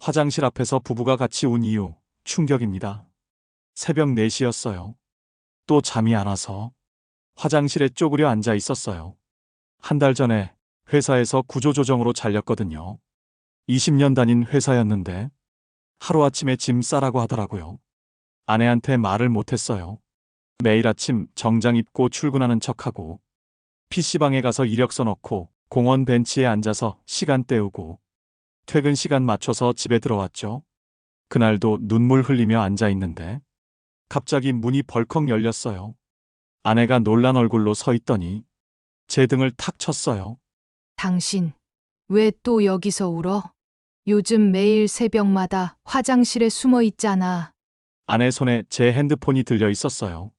화장실 앞에서 부부가 같이 운 이유 충격입니다. 새벽 4시였어요. 또 잠이 안 와서 화장실에 쪼그려 앉아 있었어요. 한 달 전에 회사에서 구조조정으로 잘렸거든요. 20년 다닌 회사였는데 하루아침에 짐 싸라고 하더라고요. 아내한테 말을 못했어요. 매일 아침 정장 입고 출근하는 척하고 PC방에 가서 이력서 넣고 공원 벤치에 앉아서 시간 때우고 퇴근 시간 맞춰서 집에 들어왔죠. 그날도 눈물 흘리며 앉아 있는데 갑자기 문이 벌컥 열렸어요. 아내가 놀란 얼굴로 서 있더니 제 등을 탁 쳤어요. 당신, 왜 또 여기서 울어? 요즘 매일 새벽마다 화장실에 숨어 있잖아. 아내 손에 제 핸드폰이 들려 있었어요.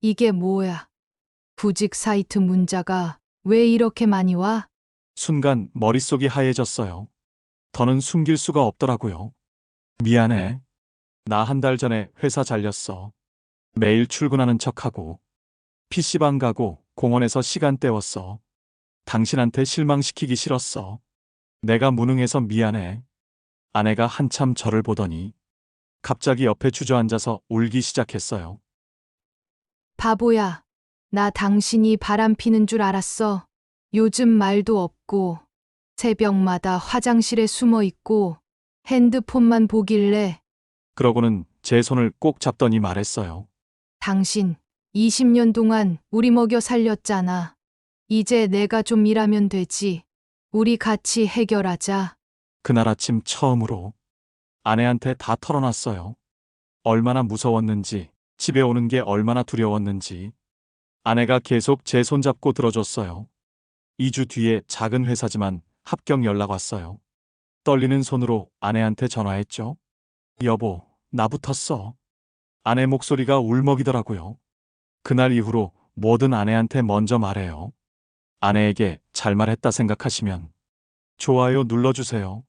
이게 뭐야? 구직 사이트 문자가 왜 이렇게 많이 와? 순간 머릿속이 하얘졌어요. 더는 숨길 수가 없더라고요. 미안해. 나 한 달 전에 회사 잘렸어. 매일 출근하는 척하고 PC방 가고 공원에서 시간 때웠어. 당신한테 실망시키기 싫었어. 내가 무능해서 미안해. 아내가 한참 저를 보더니 갑자기 옆에 주저앉아서 울기 시작했어요. 바보야. 나 당신이 바람 피는 줄 알았어. 요즘 말도 없고, 새벽마다 화장실에 숨어 있고, 핸드폰만 보길래, 그러고는 제 손을 꼭 잡더니 말했어요. 당신 20년 동안 우리 먹여 살렸잖아. 이제 내가 좀 일하면 되지. 우리 같이 해결하자. 그날 아침 처음으로 아내한테 다 털어놨어요. 얼마나 무서웠는지, 집에 오는 게 얼마나 두려웠는지. 아내가 계속 제 손잡고 들어줬어요. 2주 뒤에 작은 회사지만 합격 연락 왔어요. 떨리는 손으로 아내한테 전화했죠. 여보, 나 붙었어. 아내 목소리가 울먹이더라고요. 그날 이후로 뭐든 아내한테 먼저 말해요. 아내에게 잘 말했다 생각하시면 좋아요 눌러주세요.